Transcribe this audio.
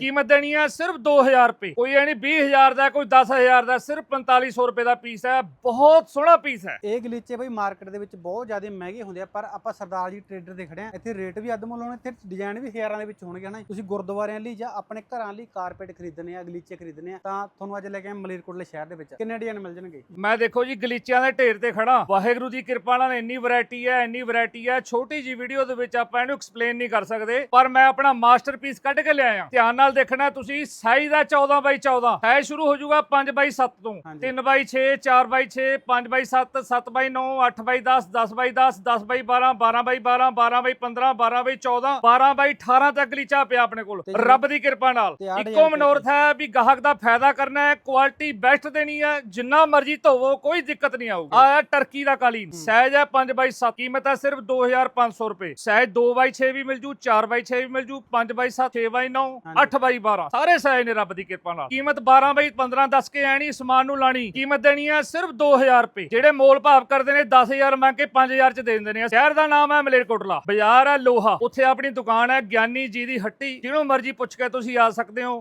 ਕੀਮਤ ਦੇਣੀ ਹੈ ਸਿਰਫ 2000 ਰੁਪਏ। ਕੋਈ ਨਹੀਂ 20000 ਦਾ ਕੋਈ 10000 ਦਾ ਸਿਰਫ 4500 ਰੁਪਏ ਦਾ ਪੀਸ ਹੈ। ਬਹੁਤ ਸੋਹਣਾ ਪੀਸ ਹੈ। ਇਹ ਗਲੀਚੇ ਬਈ ਮਾਰਕੀਟ ਦੇ ਵਿੱਚ ਬਹੁਤ ਜ਼ਿਆਦਾ ਮਹਿੰਗੇ ਹੁੰਦੇ ਆ ਪਰ ਆਪਾਂ ਸਰਦਾਰ ਜੀ ਟ੍ਰੇਡਰ ਦੇ ਖੜੇ ਆ। ਇੱਥੇ ਰੇਟ ਵੀ ਅੱਧ ਮੁੱਲ ਹੋਣੇ ਇੱਥੇ ਡਿਜ਼ਾਈਨ ਵੀ ਹਜ਼ਾਰਾਂ ਦੇ ਵਿੱਚ ਹੋਣਗੇ ਹਨਾ ਤੁਸੀਂ ਗੁਰਦੁਆਰਿਆਂ ਲਈ ਜਾਂ ਆਪਣੇ ਘਰਾਂ ਲਈ ਕਾਰਪੇਟ ਖਰੀਦਣੇ ਆ ਗਲੀਚੇ ਖਰੀਦਣੇ ਆ ਤਾਂ ਤੁਹਾਨੂੰ ਅੱਜ ਲੈ ਕੇ ਆਏ ਮਲੇਰਕੋਟਲੇ ਸ਼ਹਿਰ ਦੇ ਵਿੱਚ। ਕਿੰਨੇ ਡਿਜ਼ਾਈਨ ਮਿਲ ਜਾਣਗੇ? ਮੈਂ ਦੇਖੋ ਜੀ ਗਲੀਚਿਆਂ ਦੇ ਢੇਰ ਤੇ ਖੜਾ ਵਾਹਿਗੁਰੂ ਦੀ ਕਿਰਪਾ ਨਾਲ ਇੰਨੀ ਵੈਰਾਈਟੀ ਹੈ ਇੰਨੀ ਵੈਰਾਈਟੀ ਹੈ। ਛੋਟੀ ਜੀ ਵੀਡੀਓ ਦੇ ਵਿੱਚ ਆਪਾਂ ਇਹਨੂੰ ਐਕਸਪਲੇਨ ਨਹੀਂ ਕਰ ਸਕਦੇ ਪਰ ਮੈਂ ਆਪਣਾ ਮਾਸਟਰਪੀਸ ਕੱਢ ਕੇ ਲਿਆਇਆ। ਧਿਆਨ ਨਾਲ ਦੇਖਣਾ ਤੁਸੀਂ ਸਾਈਜ਼ ਦਾ 14 ਬਾਈ 14 ਸਾਈਜ਼ ਸ਼ੁਰੂ ਹੋ ਜਾਊਗਾ 5 ਬਾਈ 7 ਤੋਂ। ਹਾਂਜੀ। 3 ਬਾਈ 6 4 ਬਾਈ 6 5 ਬਾਈ 7 7 ਬਾਈ 9 8 ਬਾਈ 10 10 ਬਾਈ 10 10 ਬਾਈ 12 12 ਬਾਈ 12 12 ਬਾਈ 15 12 ਬਾਈ 14 12 ਬਾਈ 18 ਤੱਕ ਗਲੀਚਾ ਪਿਆ ਆਪਣੇ ਕੋਲ। ਰੱਬ ਦੀ ਕਿਰਪਾ ਨਾਲ। ਇੱਕੋ ਮਨੋਰਥ ਹੈ ਵੀ ਗਾਹਕ ਦਾ ਫਾਇਦਾ ਕਰਨਾ ਹੈ ਕੁਆਲਿਟੀ ਬੈਸਟ ਦੇਣੀ ਹੈ ਜਿੰਨਾ ਮਰਜ਼ੀ ਧੋਵੋ ਕੋਈ ਦਿੱਕਤ ਨਹੀਂ ਆਊਗੀ। ਆ ਹੈ ਟਰਕੀ ਦਾ ਕਾਲੀਨ। ਸਾਈਜ਼ ਹੈ 5 ਬਾਈ 7 ਕੀਮਤ ਹੈ ਸਿਰਫ 2500 ਰੁਪਏ। ਸਾਈਜ਼ 2 ਬਾਈ 6 ਵੀ ਮਿਲ ਜੂ 4 ਬਾਈ 6 ਵੀ ਮਿਲ ਜੂ 5 ਬਾਈ 7 6 ਬਾਈ 9 ਹਾਂਜੀ। 8 ਬਾਈ 12 ਸਾਰੇ ਸਾਈਜ਼ ਨੇ ਰੱਬ ਦੀ ਕਿਰਪਾ ਨਾਲ। ਕੀਮਤ 12 ਬਾਈ 15 ਦੱਸ ਕੇ ਆਣੀ, ਸਮਾਨ ਨੂੰ ਲਾਣੀ। ਕੀਮਤ ਦੇਣੀ ਹੈ ਸਿਰਫ 2000 ਰੁਪਏ। ਜਿਹੜੇ ਮੋਲ ਭਾਵ ਕਰਦੇ ਨੇ 10000 ਮੰਗ ਕੇ 5000 ਚ ਦੇ ਦਿੰਦੇ ਨੇ। ਸ਼ਹਿਰ ਦਾ ਨਾਮ ਹੈ ਮਲੇਰਕੋਟਲਾ। ਬਾਜ਼ਾਰ ਹੈ ਲੋਹਾ। ਉੱਥੇ ਆਪਣੀ ਦੁਕਾਨ ਹੈ ਗਿਆਨੀ ਜੀ ਦੀ ਹੱਟੀ। ਜਿਹਨੂੰ ਮਰਜ਼ੀ ਪੁੱਛ ਕੇ ਤੁਸੀਂ ਆ ਸਕਦੇ ਹੋ।